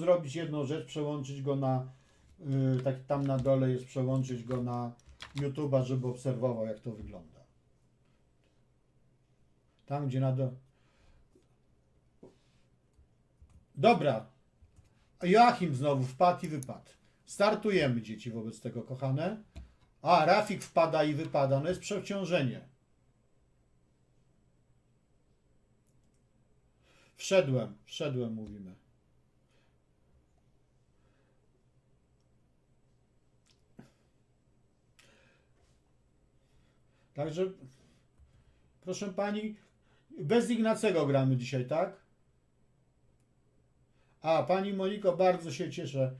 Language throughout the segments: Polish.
zrobić jedną rzecz, przełączyć go na, y, tak tam na dole jest przełączyć go na YouTube'a, żeby obserwował jak to wygląda. Tam gdzie na dole. Dobra. Joachim znowu wpadł i wypadł. Startujemy dzieci wobec tego, kochane. A, Rafik wpada i wypada. No jest przeciążenie. Wszedłem, wszedłem, mówimy. Także, proszę pani, bez Ignacego gramy dzisiaj, tak? A, pani Moniko, bardzo się cieszę.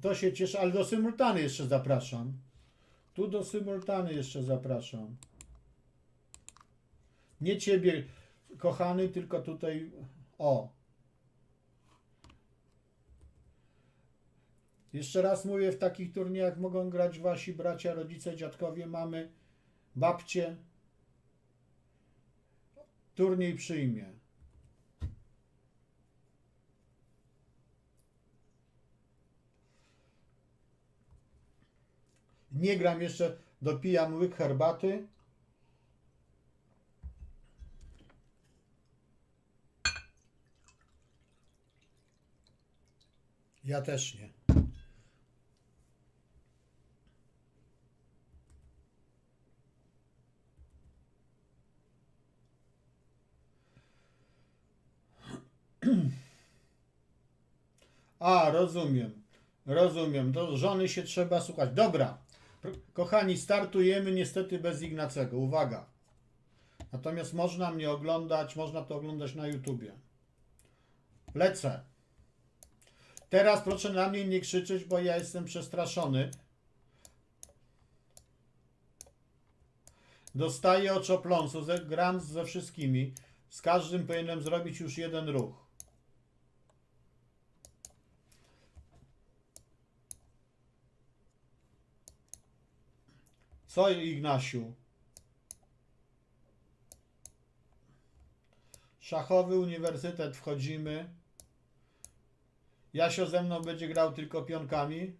To się cieszę, ale do symultany jeszcze zapraszam. Tu do symultany jeszcze zapraszam. Nie ciebie, kochany, tylko tutaj. O. Jeszcze raz mówię, w takich turniejach mogą grać wasi bracia, rodzice, dziadkowie, mamy, babcie. Turniej przyjmie. Nie gram jeszcze, dopijam łyk herbaty. Ja też nie. A, rozumiem. Rozumiem. Do żony się trzeba słuchać. Dobra. Kochani, startujemy niestety bez Ignacego. Uwaga. Natomiast można mnie oglądać, można to oglądać na YouTubie. Lecę. Teraz proszę na mnie nie krzyczeć, bo ja jestem przestraszony. Dostaję oczopląsu, gram ze wszystkimi. Z każdym powinienem zrobić już jeden ruch. Co Ignasiu? Szachowy uniwersytet wchodzimy. Jasio ze mną będzie grał tylko pionkami.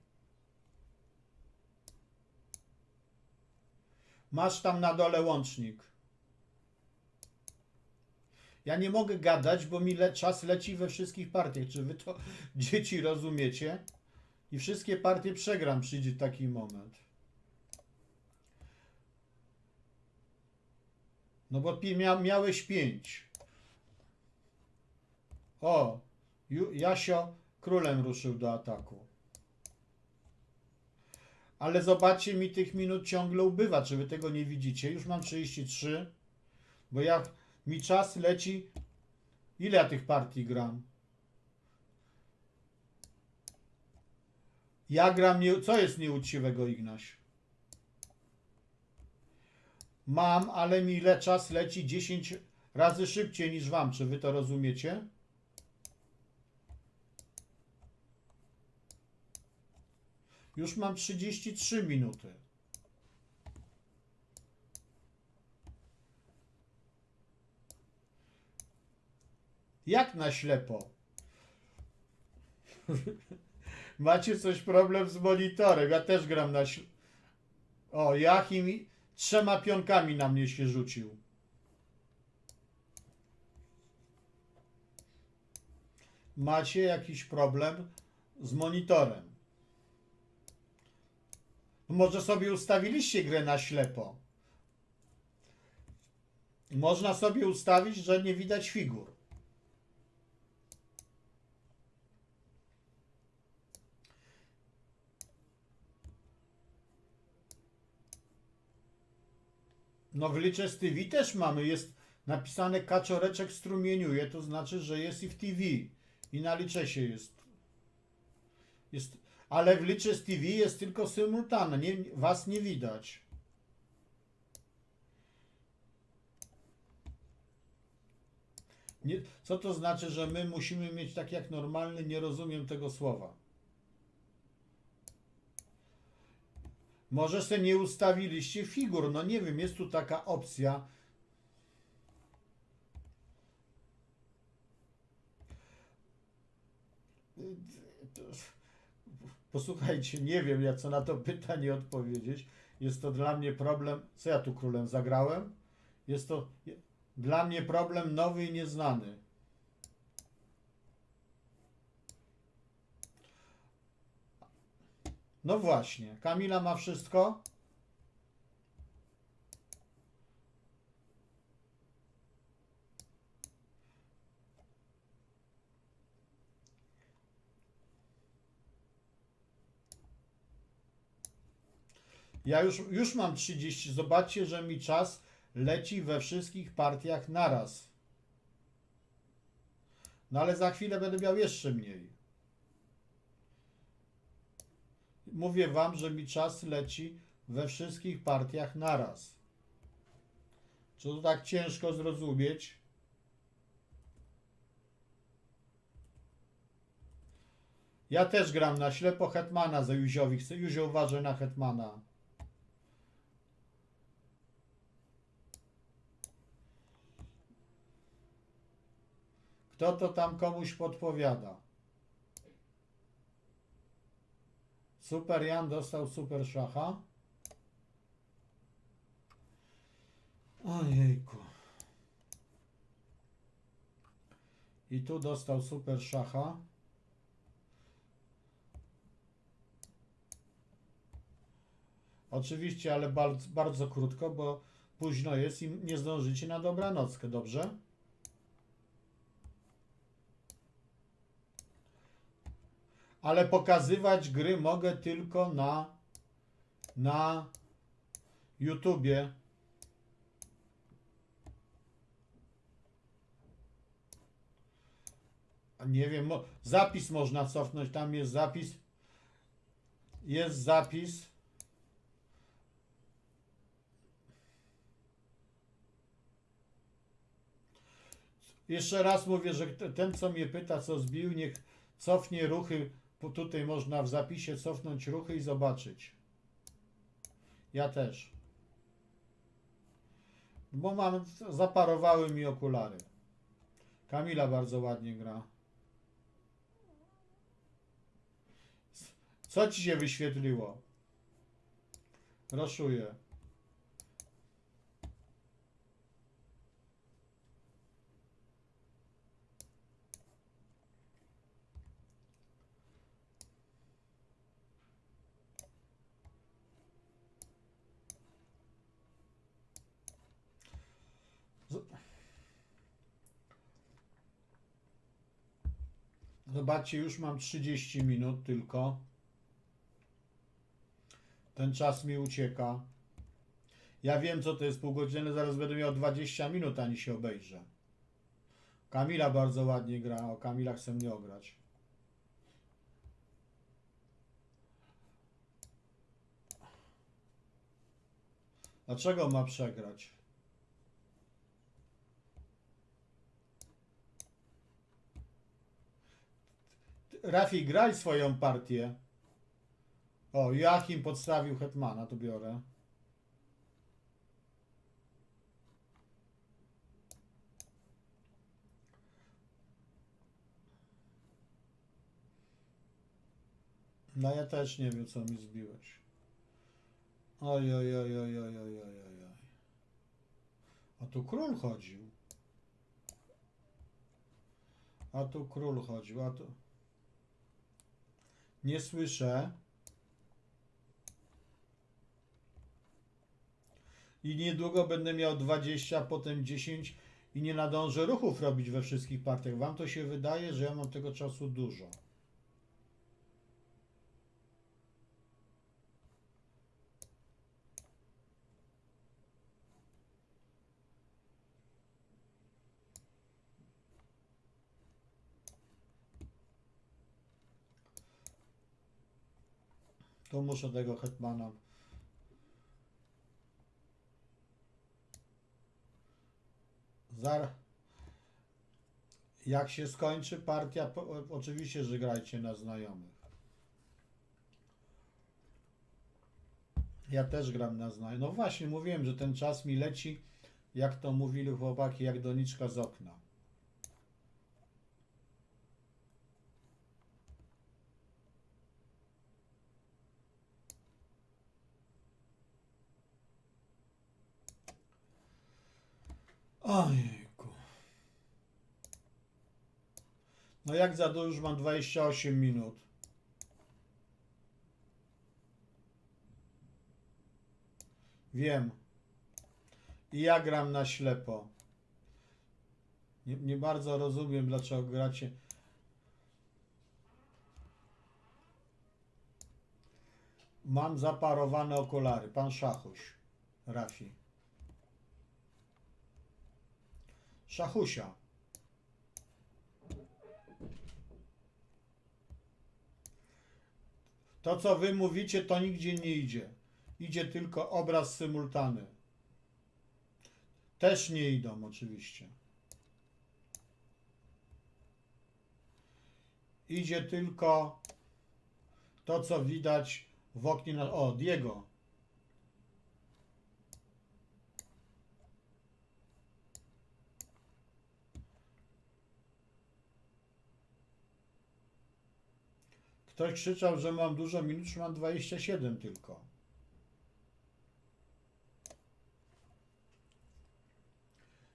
Masz tam na dole łącznik. Ja nie mogę gadać, bo mi le czas leci we wszystkich partiach. Czy wy to dzieci rozumiecie? I wszystkie partie przegram, przyjdzie taki moment. No bo mia miałeś pięć. O, Ju Jasio królem ruszył do ataku. Ale zobaczcie, mi tych minut ciągle ubywa. Czy wy tego nie widzicie? Już mam 33, bo ja, mi czas leci. Ile ja tych partii gram? Ja gram, nie, co jest nieuczciwego, Ignaś? Mam, ale mi le czas leci 10 razy szybciej niż wam. Czy wy to rozumiecie? Już mam 33 minuty. Jak na ślepo? Macie coś problem z monitorem? Ja też gram na ślepo. O, Jachim trzema pionkami na mnie się rzucił. Macie jakiś problem z monitorem? Może sobie ustawiliście grę na ślepo? Można sobie ustawić, że nie widać figur. No w Liczes TV też mamy, jest napisane kaczoreczek strumieniuje, to znaczy, że jest i w TV. I na Liczesie jest. jest ale w Liczes TV jest tylko symultane, nie, was nie widać. Nie, co to znaczy, że my musimy mieć tak jak normalny? Nie rozumiem tego słowa. Może se nie ustawiliście figur, no nie wiem, jest tu taka opcja. posłuchajcie, nie wiem, jak co na to pytanie odpowiedzieć. Jest to dla mnie problem. Co ja tu królem zagrałem? Jest to dla mnie problem nowy i nieznany. No właśnie, Kamila ma wszystko. Ja już, już mam 30. Zobaczcie, że mi czas leci we wszystkich partiach naraz. No ale za chwilę będę miał jeszcze mniej. Mówię wam, że mi czas leci we wszystkich partiach naraz. Czy to tak ciężko zrozumieć? Ja też gram na ślepo Hetmana za Józiowi. Chcę- Józio uważaj na Hetmana. Kto to tam komuś podpowiada? Super Jan dostał super szacha. Ojejku. I tu dostał super szacha. Oczywiście, ale bardzo, bardzo krótko, bo późno jest i nie zdążycie na dobranockę, dobrze? Ale pokazywać gry mogę tylko na na YouTubie. Nie wiem, zapis można cofnąć, tam jest zapis. Jest zapis. Jeszcze raz mówię, że ten, co mnie pyta, co zbił, niech cofnie ruchy. Tutaj można w zapisie cofnąć ruchy i zobaczyć. Ja też. Bo mam, zaparowały mi okulary. Kamila bardzo ładnie gra. Co ci się wyświetliło? Raszuję. Zobaczcie, już mam 30 minut tylko. Ten czas mi ucieka. Ja wiem, co to jest pół godziny, zaraz będę miał 20 minut, ani się obejrzę. Kamila bardzo ładnie gra, o Kamila chce mnie ograć. Dlaczego ma przegrać? Rafi, graj swoją partię. O, Joachim podstawił Hetmana, to biorę. No ja też nie wiem, co mi zbiłeś. Oj, oj, oj, oj, oj, oj, oj, oj. A tu król chodził. A tu król chodził, a tu... Nie słyszę. I niedługo będę miał 20, potem 10 i nie nadążę ruchów robić we wszystkich partiach. Wam to się wydaje, że ja mam tego czasu dużo. Muszę tego hetmana. Zar. Jak się skończy partia, oczywiście, że grajcie na znajomych. Ja też gram na znajomych. No właśnie, mówiłem, że ten czas mi leci, jak to mówili chłopaki, jak doniczka z okna. Ojejku. No jak za dużo już mam 28 minut. Wiem. I ja gram na ślepo. Nie, nie bardzo rozumiem, dlaczego gracie. Mam zaparowane okulary. Pan Szachuś. Rafi. Szachusia. To, co wy mówicie, to nigdzie nie idzie. Idzie tylko obraz symultany. Też nie idą, oczywiście. Idzie tylko to, co widać w oknie. Na... O, Diego. Ktoś krzyczał, że mam dużo minut, że mam 27 tylko.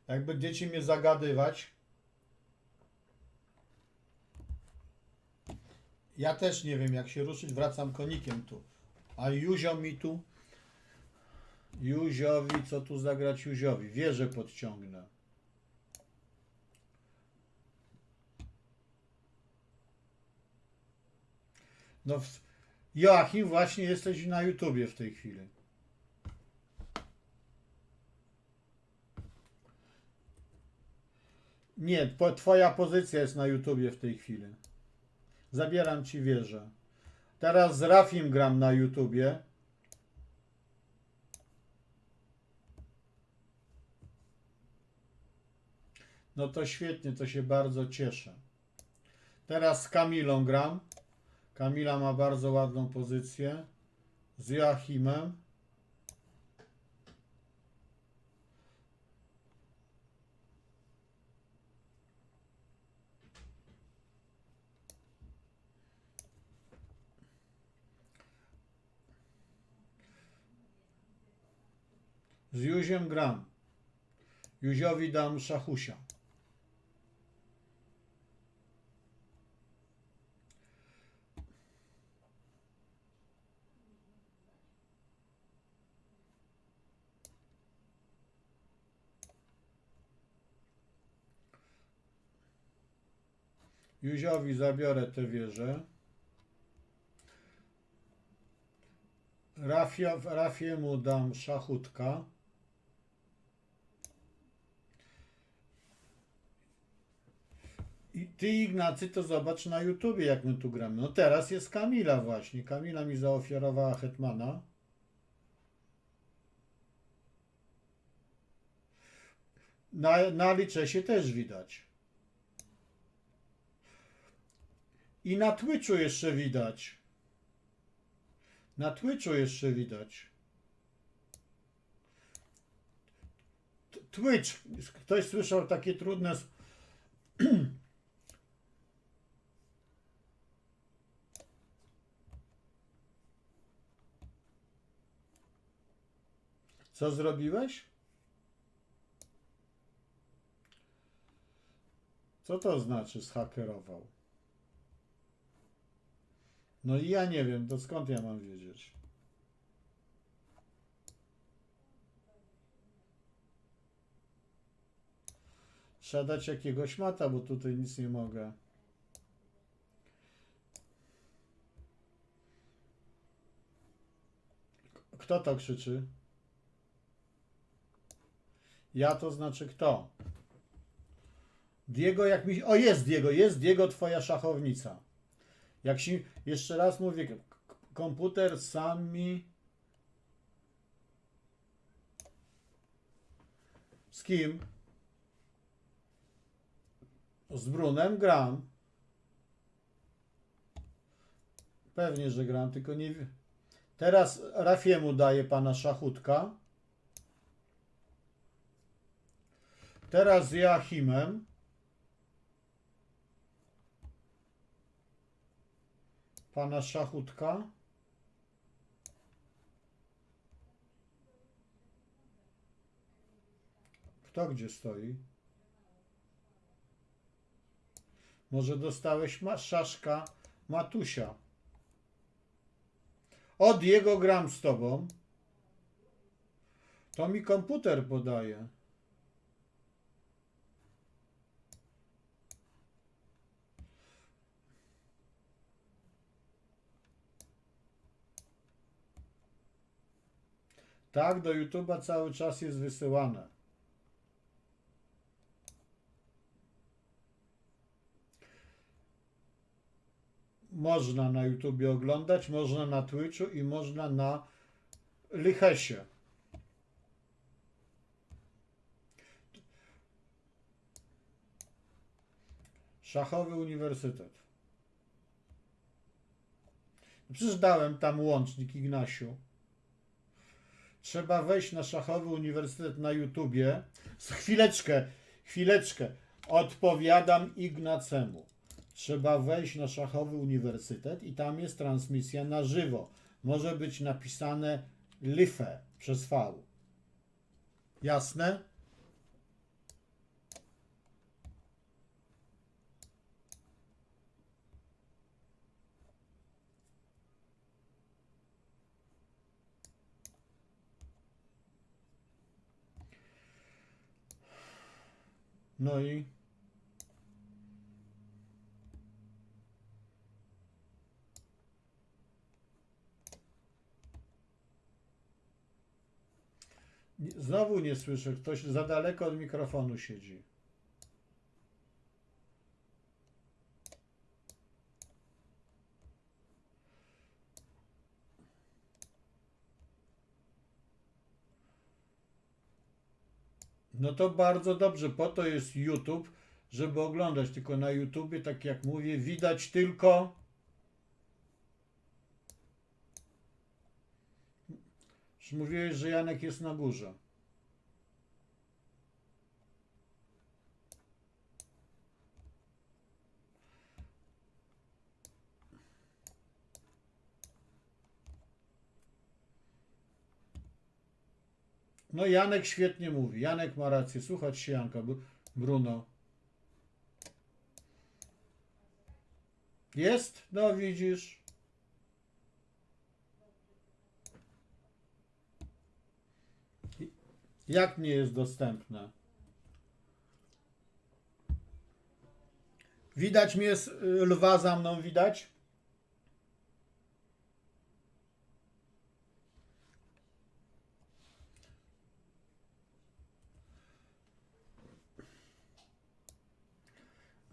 Jak będziecie mnie zagadywać, ja też nie wiem jak się ruszyć, wracam konikiem tu. A Juzio mi tu, Juziowi, co tu zagrać Juziowi? Wieżę podciągnę. No, Joachim, właśnie jesteś na YouTubie w tej chwili. Nie, po, twoja pozycja jest na YouTubie w tej chwili. Zabieram ci wieżę. Teraz z Rafim gram na YouTubie. No to świetnie, to się bardzo cieszę. Teraz z Kamilą gram. Kamila ma bardzo ładną pozycję. Z Joachimem. Z Juziem gram. Juziowi dam szachusia. Juziowi zabiorę tę wieżę. Rafia, Rafiemu dam szachutka. I ty, Ignacy, to zobacz na YouTubie, jak my tu gramy. No teraz jest Kamila właśnie. Kamila mi zaofiarowała Hetmana. Na, na się też widać. I na Twitchu jeszcze widać. Na Twitchu jeszcze widać. Twitch. Ktoś słyszał takie trudne. Co zrobiłeś? Co to znaczy zhakerował? No i ja nie wiem, to skąd ja mam wiedzieć? Trzeba dać jakiegoś mata, bo tutaj nic nie mogę. Kto to krzyczy? Ja to znaczy kto? Diego, jak mi. O, jest Diego, jest Diego, twoja szachownica. Jak się. Jeszcze raz mówię, komputer sami. Z kim? Z Brunem gram. Pewnie, że gram, tylko nie wiem. Teraz Rafiemu daje pana szachutka. Teraz z Joachimem. Pana szachutka. Kto gdzie stoi? Może dostałeś ma szaszka Matusia. Od jego gram z tobą. To mi komputer podaje. Tak, do YouTube'a cały czas jest wysyłane. Można na YouTubie oglądać, można na Twitchu i można na Lichesie. Szachowy Uniwersytet. Przecież dałem tam łącznik Ignasiu. Trzeba wejść na Szachowy Uniwersytet na YouTubie. Chwileczkę, chwileczkę. Odpowiadam Ignacemu. Trzeba wejść na Szachowy Uniwersytet i tam jest transmisja na żywo. Może być napisane LIFE przez V. Jasne? No i Znowu nie słyszę, ktoś za daleko od mikrofonu siedzi. No to bardzo dobrze, po to jest YouTube, żeby oglądać. Tylko na YouTubie, tak jak mówię, widać tylko. Już mówiłeś, że Janek jest na górze. No Janek świetnie mówi. Janek ma rację. Słuchać się Janka. Bru- Bruno. Jest? No widzisz. Jak nie jest dostępne? Widać mnie, y, lwa za mną widać?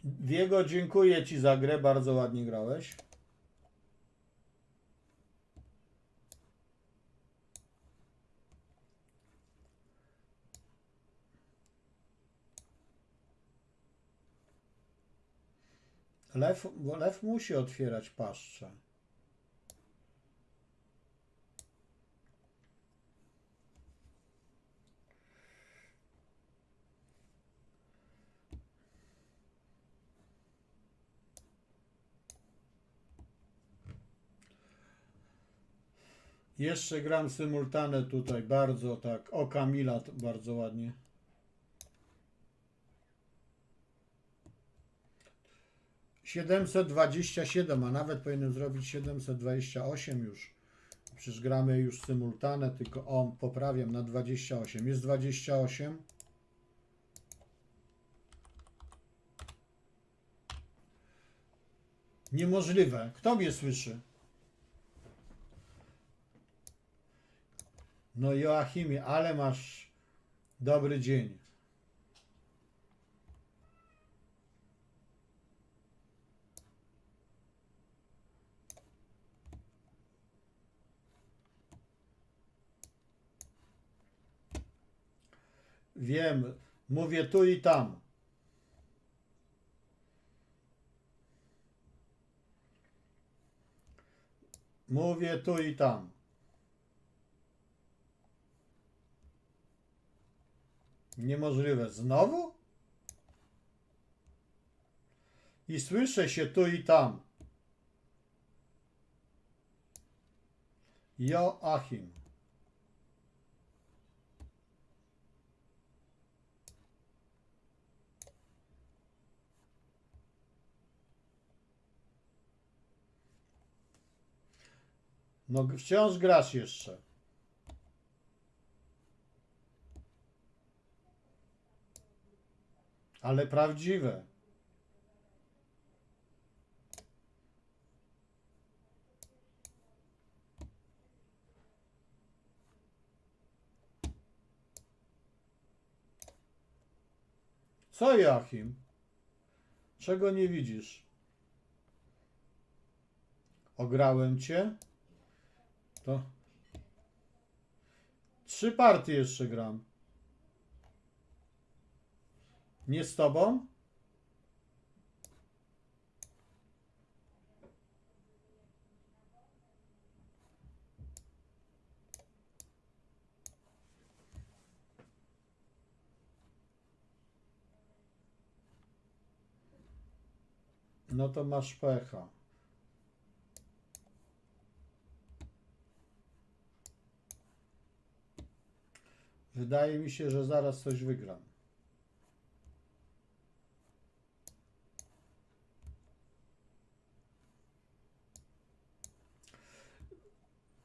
Diego, dziękuję Ci za grę, bardzo ładnie grałeś. Lew, lew musi otwierać paszczę. Jeszcze gram symultane tutaj, bardzo tak. O Kamila bardzo ładnie. Siedemset dwadzieścia siedem, a nawet powinienem zrobić 728 już. Przecież gramy już symultane, tylko o, poprawiam na 28. Jest 28. Niemożliwe. Kto mnie słyszy? No Joachimie, ale masz dobry dzień. Wiem, mówię tu i tam. Mówię tu i tam. Niemożliwe. Znowu? I słyszę się tu i tam. Joachim. No wciąż grasz jeszcze. Ale prawdziwe. Co Joachim? Czego nie widzisz? Ograłem cię? To. Trzy partie jeszcze gram. Nie z tobą? No to masz pecha. Wydaje mi się, że zaraz coś wygram.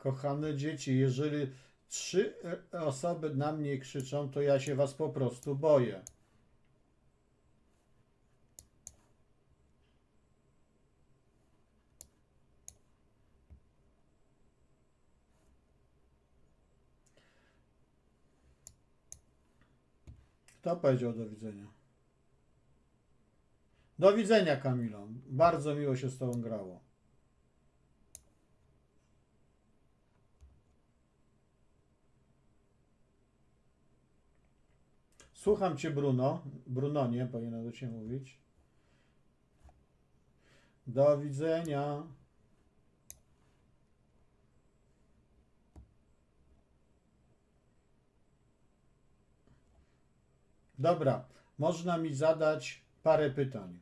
Kochane dzieci, jeżeli trzy e, osoby na mnie krzyczą, to ja się was po prostu boję. Kto powiedział do widzenia? Do widzenia, Kamilo. Bardzo miło się z Tobą grało. Słucham Cię, Bruno. Bruno, nie powinienem do Ciebie mówić. Do widzenia. Dobra, można mi zadać parę pytań.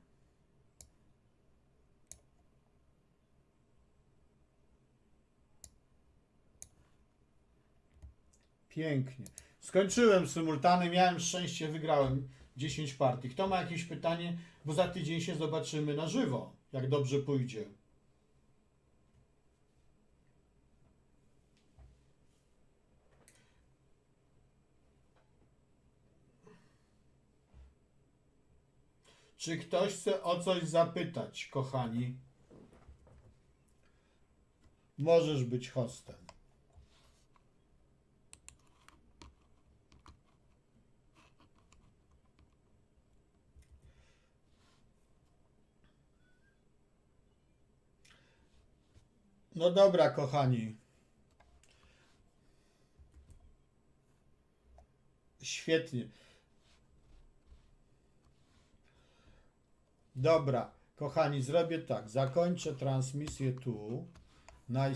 Pięknie. Skończyłem symultany, miałem szczęście, wygrałem 10 partii. Kto ma jakieś pytanie? Bo za tydzień się zobaczymy na żywo, jak dobrze pójdzie. Czy ktoś chce o coś zapytać, kochani? Możesz być hostem. No dobra, kochani. Świetnie. Dobra, kochani, zrobię tak. Zakończę transmisję tu. Na